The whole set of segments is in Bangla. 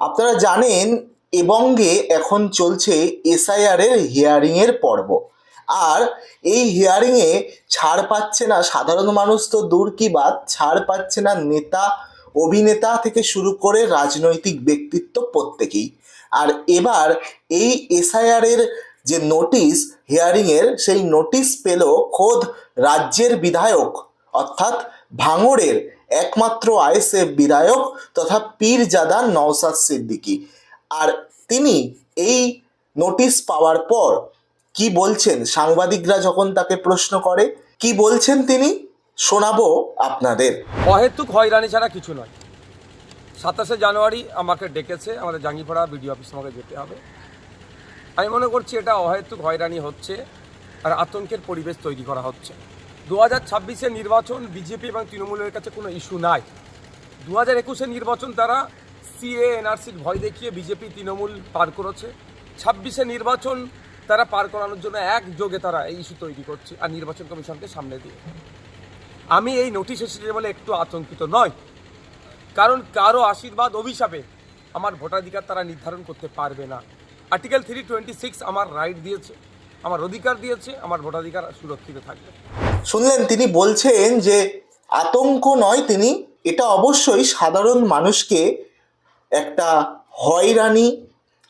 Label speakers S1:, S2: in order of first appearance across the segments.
S1: আপনারা জানেন, এবঙ্গে এখন চলছে এসআইআর এর হিয়ারিং এর পর্ব। আর এই হিয়ারিং এ ছাড় পাচ্ছে না, সাধারণ মানুষ তো দূর কি বাদ ছাড় পাচ্ছে না নেতা, অভিনেতা থেকে শুরু করে রাজনৈতিক ব্যক্তিত্ব প্রত্যেকেই। আর এবার এই এসআইআর এর যে নোটিশ হিয়ারিং এর সেই নোটিশ পেল খোদ রাজ্যের বিধায়ক অর্থাৎ ভাঙড়ের একমাত্র আইএসএফ বিধায়ক তথা পীরজাদা নওসাদ সিদ্দিকী। আর তিনি এই নোটিশ পাওয়ার পর কি বলছেন? সাংবাদিকরা যখন তাকে প্রশ্ন করে, কি বলছেন তিনি? শোনাবো আপনাদের।
S2: অহেতুক হয়রানি ছাড়া কিছু নয়। সাতাশে জানুয়ারি আমাকে ডেকেছে, আমাদের জাঙ্গিপাড়া বিডিও অফিস আমাকে যেতে হবে। আমি মনে করছি এটা অহেতুক হয়রানি হচ্ছে আর আতঙ্কের পরিবেশ তৈরি করা হচ্ছে। দু হাজার ছাব্বিশের নির্বাচন বিজেপি এবং তৃণমূলের কাছে কোনো ইস্যু নাই। দু হাজার একুশের নির্বাচন তারা সিএ এনআরসির ভয় দেখিয়ে বিজেপি তৃণমূল পার করেছে। ছাব্বিশে নির্বাচন তারা পার করানোর জন্য একযোগে তারা এই ইস্যু তৈরি করছে আর নির্বাচন কমিশনকে সামনে দিয়ে। আমি এই নোটিশ এসেছে বলে একটু আতঙ্কিত নয় কারণ কারও আশীর্বাদ অভিশাপে আমার ভোটাধিকার তারা নির্ধারণ করতে পারবে না। আর্টিকেল থ্রি টোয়েন্টি সিক্স আমার রাইট দিয়েছে, আমার অধিকার দিয়েছে, আমার ভোটাধিকার সুরক্ষিত থাকবে।
S1: শুনলেন, তিনি বলছেন যে আতঙ্ক নয়, তিনি এটা অবশ্যই সাধারণ মানুষকে একটা হয়রানি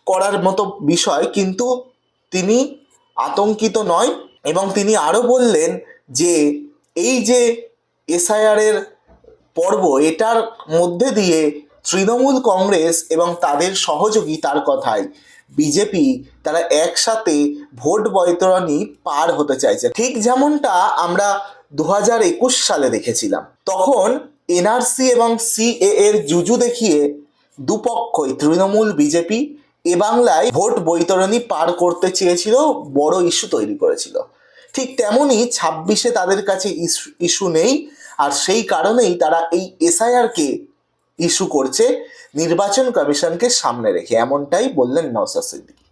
S1: করার মতো বিষয়, কিন্তু তিনি আতঙ্কিত নয়। এবং তিনি আরও বললেন যে এই যে এসআইআরের পর্ব, এটার মধ্যে দিয়ে তৃণমূল কংগ্রেস এবং তাদের সহযোগী তার কথায় বিজেপি তারা একসাথে ভোট বৈতরণী পার হতে চাইছে। ঠিক যেমনটা আমরা দু হাজার একুশ সালে দেখেছিলাম। তখন এনআরসি এবং সিএ এর জুজু দেখিয়ে দুপক্ষই তৃণমূল বিজেপি এ বাংলায় ভোট বৈতরণী পার করতে চেয়েছিল, বড় ইস্যু তৈরি করেছিল। ঠিক তেমনই ছাব্বিশে তাদের কাছে ইস্যু নেই, আর সেই কারণেই তারা এই এসআইআরকে ইস্যু করছে নির্বাচন কমিশনকে সামনে রেখে, এমনটাই বললেন নওসাদ সিদ্দিকী।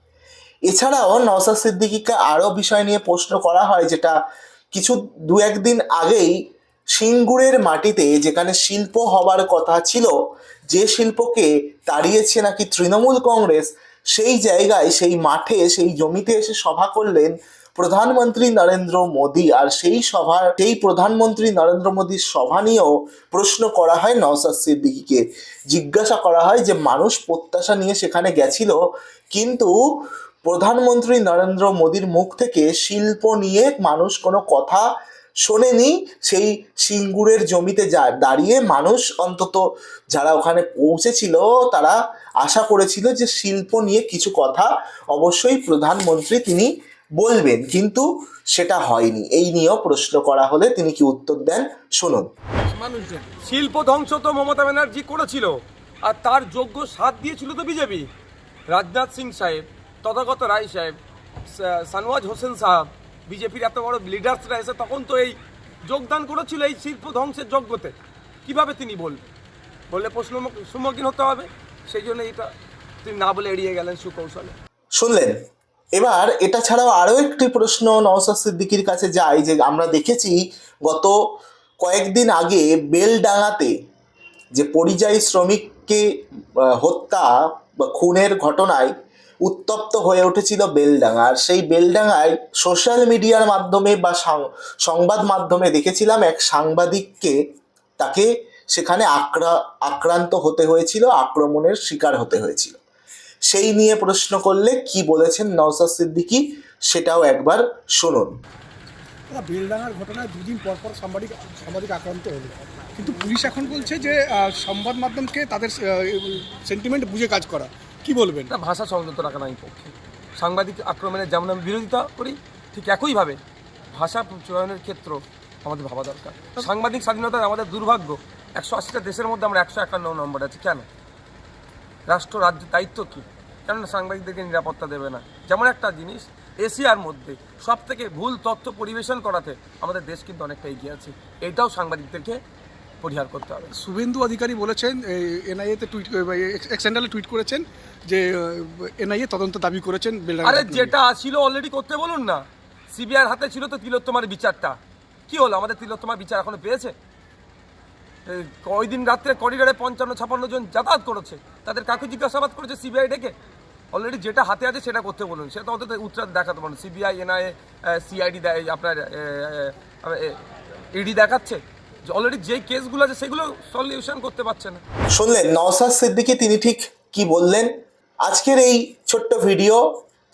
S1: এছাড়াও নওসাদ সিদ্দিকীকে আরও বিষয় নিয়ে প্রশ্ন করা হয়, যেটা কিছু দু একদিন আগেই সিঙ্গুরের মাটিতে, যেখানে শিল্প হবার কথা ছিল, যে শিল্পকে তাড়িয়েছে নাকি তৃণমূল কংগ্রেস, সেই জায়গায়, সেই মাঠে, সেই জমিতে এসে সভা করলেন প্রধানমন্ত্রী নরেন্দ্র মোদী আর সেই সভা, সেই প্রধানমন্ত্রী নরেন্দ্র মোদীর সভা নিয়েও প্রশ্ন করা হয় নওসাদ সিদ্দিকীকে। জিজ্ঞাসা করা হয় যে, মানুষ প্রত্যাশা নিয়ে সেখানে গেছিল, কিন্তু প্রধানমন্ত্রী নরেন্দ্র মোদীর মুখ থেকে শিল্প নিয়ে মানুষ কোনো কথা শোনেনি। সেই সিঙ্গুরের জমিতে যা, দাঁড়িয়ে মানুষ অন্তত যারা ওখানে পৌঁছেছিল, তারা আশা করেছিল যে শিল্প নিয়ে কিছু কথা অবশ্যই প্রধানমন্ত্রী তিনি বলবেন কিন্তু সেটা হয়নি। এই নিয়েও প্রশ্ন করা হলে তিনি কি উত্তর দেন? শুনুন।
S2: মানুষজন শিল্প ধ্বংস তো মমতা ব্যানার্জি করেছিল আর তার যোগ্য সাথ দিয়েছিল তো বিজেপি। রাজনাথ সিং সাহেব তথাগত রায় সাহেব সানওয়াজ হোসেন সাহেব বিজেপির এত বড় লিডার্সরা এসে তখন তো এই যোগদান করেছিল এই শিল্প ধ্বংসের যোগ্যতে কীভাবে তিনি বলবেন? বললে প্রশ্ন সম্মুখীন হতে হবে সেই জন্য এটা তিনি না বলে এড়িয়ে গেলেন সুকৌশলে।
S1: শুনলেন? এবার এটা ছাড়াও আরও একটি প্রশ্ন নওসাদ সিদ্দিকির কাছে যায় যে আমরা দেখেছি গত কয়েকদিন আগে বেলডাঙাতে যে পরিযায়ী শ্রমিককে হত্যা বা খুনের ঘটনায় উত্তপ্ত হয়ে উঠেছিল বেলডাঙা আর সেই বেলডাঙায় সোশ্যাল মিডিয়ার মাধ্যমে বা সংবাদ মাধ্যমে দেখেছিলাম এক সাংবাদিককে তাকে সেখানে আক্রা, আক্রান্ত হতে হয়েছিল, আক্রমণের শিকার হতে হয়েছিল। সেই নিয়ে প্রশ্ন করলে কি বলেছেন নওসাদ সিদ্দিকী সেটাও একবার শুনুন।
S3: বেলডাঙার ঘটনায় দুদিন পর পর সাংবাদিক সাংবাদিক আক্রান্ত হলো। কিন্তু পুলিশ এখন বলছে যে সংবাদ মাধ্যমকে তাদের সেন্টিমেন্ট বুঝে কাজ করা। কি বলবেন?
S2: এটা ভাষা সংযত রাখা নাই পক্ষে। সাংবাদিক আক্রমণের যেমন আমি বিরোধিতা করি ঠিক একইভাবে ভাষা চয়নের ক্ষেত্র আমাদের ভাবা দরকার। সাংবাদিক স্বাধীনতার আমাদের দুর্ভাগ্য একশো আশিটা দেশের মধ্যে আমরা একশো একান্ন নম্বর আছে। কেন? রাষ্ট্র রাজ্যের দায়িত্ব কী? কেন সাংবাদিকদেরকে নিরাপত্তা দেবে না? যেমন একটা জিনিস এশিয়ার মধ্যে সব থেকে ভুল তথ্য পরিবেশন করাতে আমাদের দেশ কিন্তু অনেকটা এগিয়ে আছে। এটাও সাংবাদিকদেরকে পরিহার করতে হবে।
S3: শুভেন্দু অধিকারী বলেছেন এনআইএতে টুইট এক্সেন্ডালে টুইট করেছেন যে এনআইএ তদন্ত দাবি করেছেন
S2: আরে যেটা ছিল অলরেডি করতে বলুন না। সিবিআর হাতে ছিল তো তিলোত্তমার বিচারটা। কি হলো? আমাদের তিলোত্তমার বিচার এখনও পেয়েছে? ওই দিন রাত্রে করিডোরে পঞ্চান্ন ছাপান্ন জন যাতায়াত করেছে। তাদের কাকে জিজ্ঞাসাবাদ করেছে সিবিআই ডেকে? অলরেডি যেটা হাতে আছে সেটা করতে বলুন। সেটা অন্তত উত্তর দেখাতে পারেন সিবিআই এনআইএ সিআইডি দেয় আপনার ইডি দেখাচ্ছে। যে অলরেডি যে কেসগুলো আছে, সেগুলো সলিউশন করতে পারছে না।
S1: শুনলেন নওসাদ সিদ্দিকি তিনি ঠিক কি বললেন? আজকের এই ছোট্ট ভিডিও,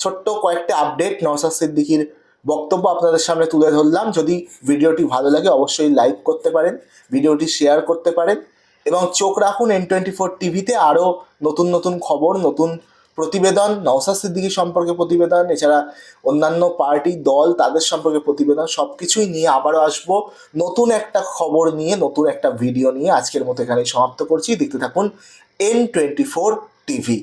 S1: ছোট্ট কয়েকটা আপডেট নওসাদ সিদ্দিকীর বক্তব্য আপনাদের সামনে তুলে ধরলাম। যদি ভিডিওটি ভালো লাগে, অবশ্যই লাইক করতে পারেন, ভিডিওটি শেয়ার করতে পারেন এবং চোখ রাখুন এন টোয়েন্টি ফোর টিভিতে আরও নতুন নতুন খবর, নতুন প্রতিবেদন নওসা সিদ্দিকি সম্পর্কে প্রতিবেদন, এছাড়া অন্যান্য পার্টি, দল, তাদের সম্পর্কে প্রতিবেদন সব কিছুই নিয়ে আবারও আসব নতুন একটা খবর নিয়ে, নতুন একটা ভিডিও নিয়ে আজকের মতো এখানে সমাপ্ত করছি। দেখতে থাকুন এন টোয়েন্টি ফোর টিভি